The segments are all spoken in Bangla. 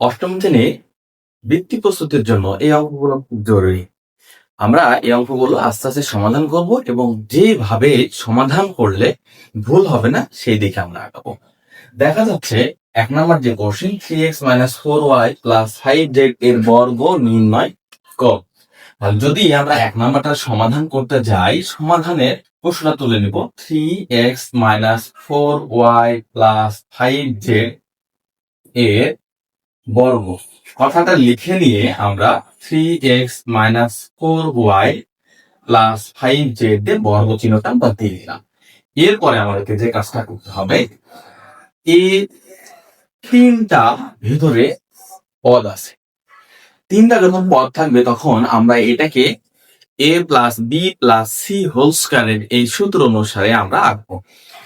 অষ্টম শ্রেণি বৃত্তি প্রস্তুতির জন্য এই অঙ্কগুলো খুব জরুরি। আমরা এই অঙ্কগুলো আস্তে আস্তে সমাধান করব এবং যেভাবে সমাধান করলে ভুল হবে না, সেই দিকে আমরা আগাবো। দেখা যাচ্ছে এক নম্বর যে question three X minus four Y plus five Z এর বর্গ নির্ণয় তাহলে যদি আমরা এক নাম্বারটা সমাধান করতে যাই, সমাধানের প্রশ্নটা তুলে নিব। Three X minus four Y plus five Z এর বর্গ। কথাটা লিখে নিয়ে আমরা three X minus four Y plus five Z দিয়ে বর্গ চিহ্নটা আমরা দিয়ে দিলাম। এরপরে আমাদেরকে যে কাজটা করতে হবে এই তিনটা ভেতরে পদ আছে। তিনটা যখন পদ থাকবে তখন আমরা এটাকে A plus B plus C whole স্কয়ারের এই সূত্র অনুসারে আমরা আঁকবো।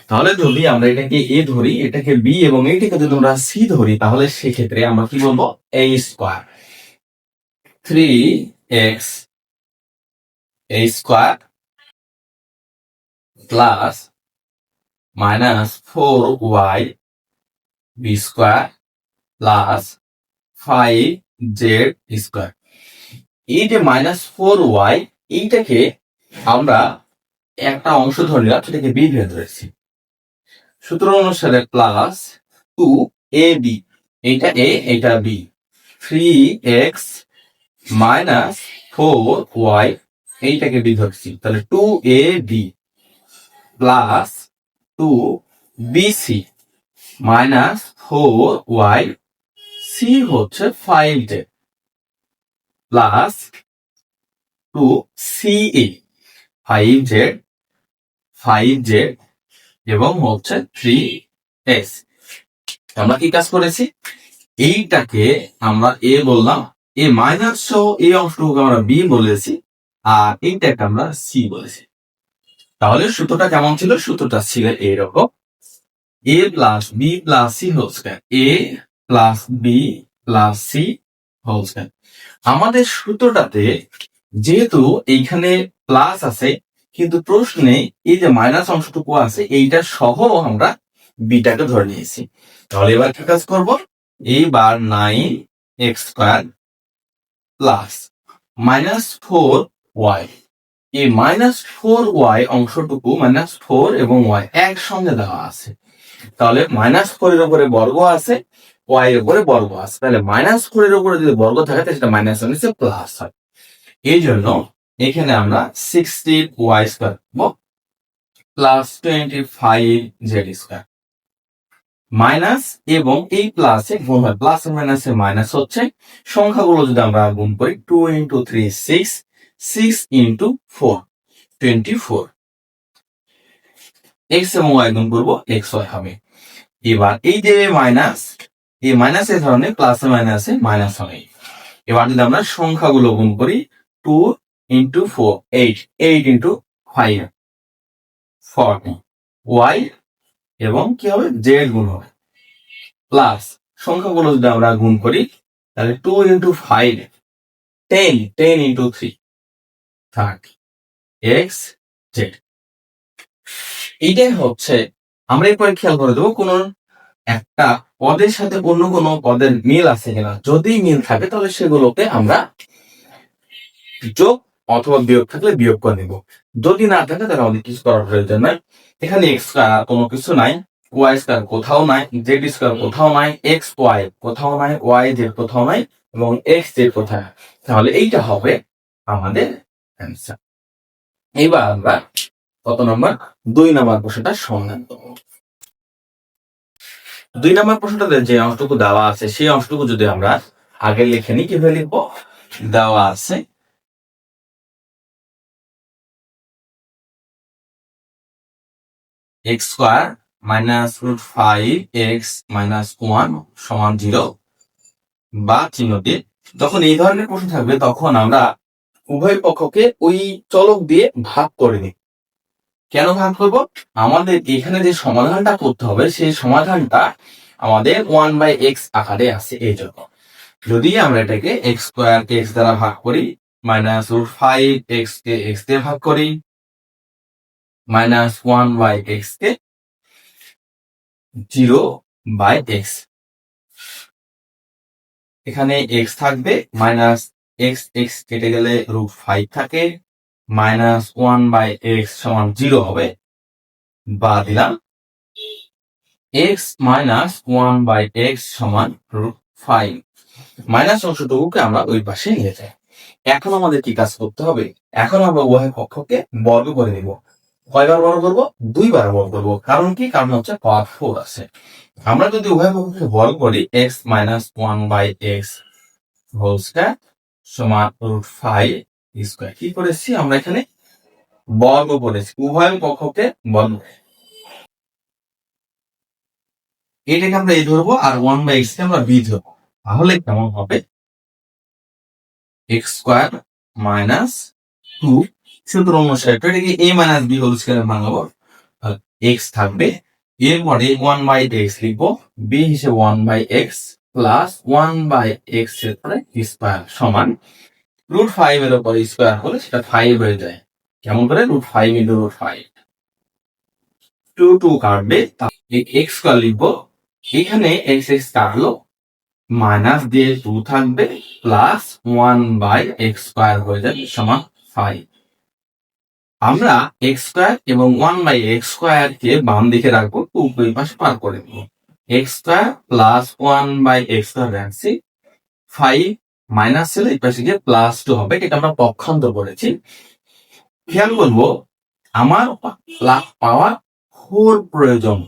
তাহলে যদি আমরা এটাকে এ ধরি, এটাকে বি এবং এটাকে যদি আমরা সি ধরি, তাহলে সেক্ষেত্রে আমরা কি বলব? A square three X A square plus minus four Y B square plus five Z square এই যে মাইনাস ফোর ওয়াই এইটাকে আমরা একটা অংশ ধরে নিলাম, সেটাকে বি ধরে ধরেছি। সূত্র অনুসারে প্লাস টু এ বি এইটা এ এটা B three X minus four Y এইটাকে বি ধরছি। তাহলে two A B plus two B C minus four Y C হচ্ছে five plus two C A five Z five Z এবং হচ্ছে থ্রি এস আমরা কি কাজ করেছি? এইটাকে আমরা এ বললাম। এ মাইনাস সহ এই অংশটুকুকে আমরা বি বলেছি আর এইটাকে আমরা সি বলেছি। তাহলে সূত্রটা কেমন ছিল? সূত্রটা ছিল এইরকম। A plus B plus C whole square A plus B plus C whole square আমাদের সূত্রটাতে যেহেতু এইখানে প্লাস আছে, কিন্তু প্রশ্নে এই যে মাইনাস অংশটুকু আছে, এইটা সহ আমরা বিটাকে ধরে নিয়েছি। তাহলে এবার কি কাজ করব? এইবার nine X square plus minus four Y এই মাইনাস ফোর ওয়াই অংশটুকু মাইনাস ফোর এবং ওয়াই একসঙ্গে দেওয়া আছে। তাহলে মাইনাস ফোর এর উপরে বর্গ আছে ওয়াই এর উপরে বর্গ আছে। তাহলে মাইনাস ফোর এর উপরে যদি বর্গ থাকে, তাহলে সেটা মাইনাস নিচে প্লাস হয়। এই জন্য এখানে আমরা sixteen Y square plus twenty five Z square minus এবং এই প্লাসে গুণ হয়। প্লাস মাইনাসে মাইনাস হচ্ছে, সংখ্যাগুলো যদি আমরা গুণ করি two into three six six into four twenty four X এবং ওয়াই গুণ করব এক্স ওয়াই হবে। এবার এই যে মাইনাস এই মাইনাস এর ধরনের প্লাসে মাইনাসে মাইনাস হবে। এবার যদি আমরা সংখ্যাগুলো গুণ করি two into four eight eight into five forty Y এবং কি হবে? জেড গুণ হবে। প্লাস সংখ্যাগুলো যদি আমরা গুণ করি, তাহলে two into five ten ten into three thirty X Z এইটাই হচ্ছে, আমরা এরপরে খেয়াল করে দেবো, কোন একটা পদের সাথে অন্য কোনো পদের মিল আছে কিনা। যদি মিল থাকে, তাহলে সেগুলোকে আমরা যোগ অথবা বিয়োগ থাকলে বিয়োগ করে নিব। যদি না থাকে, তাহলে আমাদের কিছু করার প্রয়োজন নাই। এখানে এক্স স্কয়ার কোনো কিছু নাই। ওয়াই স্কয়ার কোথাও নাই জেড স্কয়ার কোথাও নাই এক্স ওয়াই কোথাও নাই ওয়াই জেড কোথাও নাই এবং এক্স জেড কোথায় তাহলে এইটা হবে আমাদের অ্যান্সার এবার আমরা কত নম্বর? দুই নম্বর প্রশ্নটা সমাধান করব। দুই নম্বর প্রশ্নটাতে যে অংশটুকু দেওয়া আছে, সেই অংশটুকু যদি আমরা আগে লিখে নিই, কীভাবে লিখব? দেওয়া আছে X square minus root five X minus one সমান জিরো বা চিহ্ন দিয়ে যখন এই ধরনের প্রশ্ন থাকবে, তখন আমরা উভয় পক্ষকে ওই চলক দিয়ে ভাগ করে নিই। কেন ভাগ করব? আমাদের এখানে যে সমাধানটা করতে হবে, সেই সমাধানটা আমাদের ওয়ান বাই এক্স আকারে আছে এই জন্য। যদি আমরা এটাকে এক্স স্কোয়ার কে এক্স দ্বারা ভাগ করি মাইনাস রুট ফাইভ এক্স কে এক্স দিয়ে ভাগ করি মাইনাস ওয়ান বাই এক্স কে জিরো বাই এক্স এখানে এক্স থাকবে মাইনাস এক্স এক্স কেটে গেলে রুট ফাইভ থাকে মাইনাস ওয়ান বাই এক্স সমান জিরো হবে। বা দিলাম X minus one by X সমান রুট ফাইভ মাইনাস অংশটুকুকে আমরা ওই পাশে নিয়ে যাই। এখন আমাদের কি কাজ করতে হবে? এখন আমরা উভয় পক্ষকে বর্গ করে নিব। কয়বার বর্গ করব? দুইবার বর্গ করব। কারণ কি? কারণ হচ্ছে পাওয়ার ফোর আছে। আমরা যদি উভয় পক্ষকে বর্গ করি X minus one by X whole square সমান রুট ফাইভ স্কোয়ার কি করেছি? আমরা এখানে বর্গ করেছি। উভয় পক্ষকে বর্গ এটাকে আমরা এই ধরবো আর ওয়ান বাই এক্স কে আমরা বি ধরবো। তাহলে কেমন হবে? এক্স স্কোয়ার মাইনাস টু সূত্র অনুসারে তো এটাকে A minus B whole square ভাঙাবো X থাকবে, এরপরে ওয়ান বাই এক্স লিখব বি হিসেবে one by X plus one by এক্সের পরে স্কোয়ার সমান রুট ফাইভ এর উপরে স্কোয়ার হলে সেটা ফাইভ হয়ে যায়। কেমন করে? Root five into root five two two কাটবে এক্স স্কোয়ার লিখব। এখানে এক্স এক্স কাটলো মাইনাস দিয়ে টু থাকবে plus one by X square হয়ে যাবে সমান ফাইভ আমরা এক্স স্কোয়ার এবং ওয়ান বাই এক্স স্কোয়ার কে বাম দিকে রাখব দুই পাশে পার করে দেবো X square plus one by X square রাখছি ফাইভ মাইনাস ছিল এই পাশে গিয়ে প্লাস টু হবে এটা আমরা পক্ষান্তর করেছি। খেয়াল করব, আমার পাওয়ার ফোর প্রয়োজন,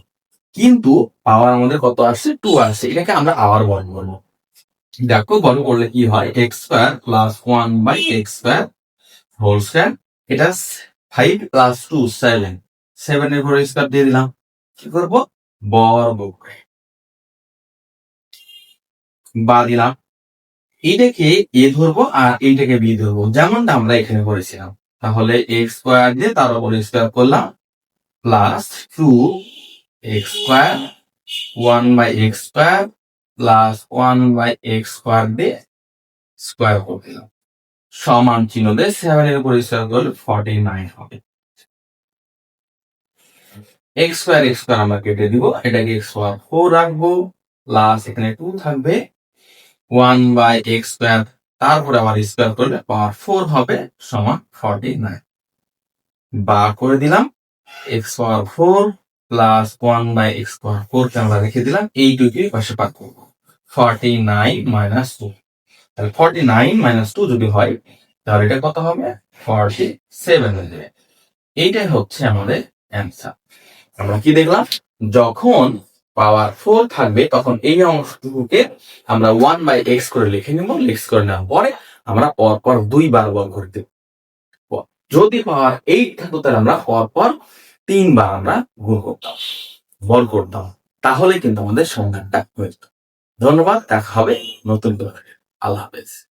কিন্তু পাওয়ার আমাদের কত আসছে? টু আসছে, এটাকে আমরা আবার বর্গ করব। দেখো বর্গ করলে কি হয়? X square plus one by X square whole square এটা five plus two seven seven এর পরে স্কোয়ার দিয়ে দিলাম। কি করব? বর্গ। বা দিলাম। এইটাকে এ ধরবো আর এইটাকে বি ধরবো। যেমনটা আমরা এখানে করেছিলাম। তাহলে এক্স স্কোয়ার দিয়ে তার উপর স্কোয়ার করলাম। Plus two X square one by X square plus one by X square দিয়ে স্কোয়ার করে দিলাম। সমান চিহ্ন দিয়ে সেভেন এর উপর স্কোয়ার করলে ফর্টি নাইন হবে। এক্স স্কোয়ার এক্স স্কোয়ার আমরা কেটে দিব। এটাকে এক্স স্কোয়ার ফোর রাখব। প্লাস এখানে টু থাকবে। ওয়ান বাই এক্স স্কোয়ার তারপরে আবার স্কোয়ার করলে পাওয়ার ফোর হবে সমান ফর্টি নাইন বা করে দিলাম। X power four plus one by X power four কে আমরা রেখে দিলাম। এই দুইকে পাশে পাক করব। ফর্টি নাইন মাইনাস টু তাহলে ফর্টি নাইন মাইনাস টু যদি হয়, তাহলে এটা কত হবে? ফর্টি সেভেন হয়ে যাবে। এইটাই হচ্ছে আমাদের অ্যান্সার আমরা কি দেখলাম? যখন পাওয়ার ফোর থাকবে, তখন এই অংশটুকুকে আমরা ওয়ান বাই এক্স করে লিখে নিব এক্স করে নেওয়ার পরে আমরা পর পর দুইবার বল করে দেব। যদি পাওয়ার এইট থাকতো, তাহলে আমরা পর পর তিনবার আমরা গুণ করতাম, বল করতাম। তাহলে কিন্তু আমাদের সমাধানটা হয়ে যেত। ধন্যবাদ, দেখা হবে নতুন করে alábez